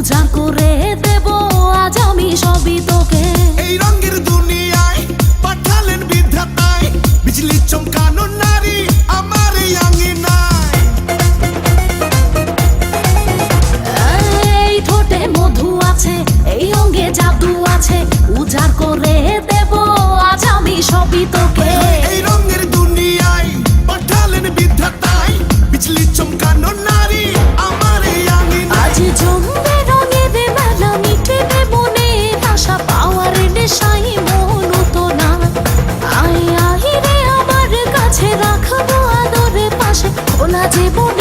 উজাড় করে দেব আজ আমি সবই তোকে। এই রঙের দুনিয়ায় পাঠালেন বিধাতায় বিজলি চমকানো নারী আমার আঙিনায়। এই ঠোঁটে মধু আছে এই অঙ্গে জাদু আছে উজাড় করে দেব আজ আমি সবই তোকে। খোলা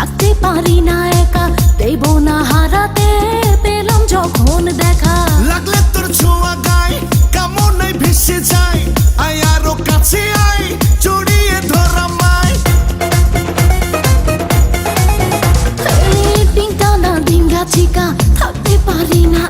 থাকতে পারি না একা। দেব না হারাতে পেলাম যখন দেখা। লাগলে তোর ছোঁয়া গায় কামনায় ভেসে যায় আয় আরও কাছে আয় জড়িয়ে ধরা মায় পিঙ্কা না ডিঙ্গা চিকা থাকতে পারি না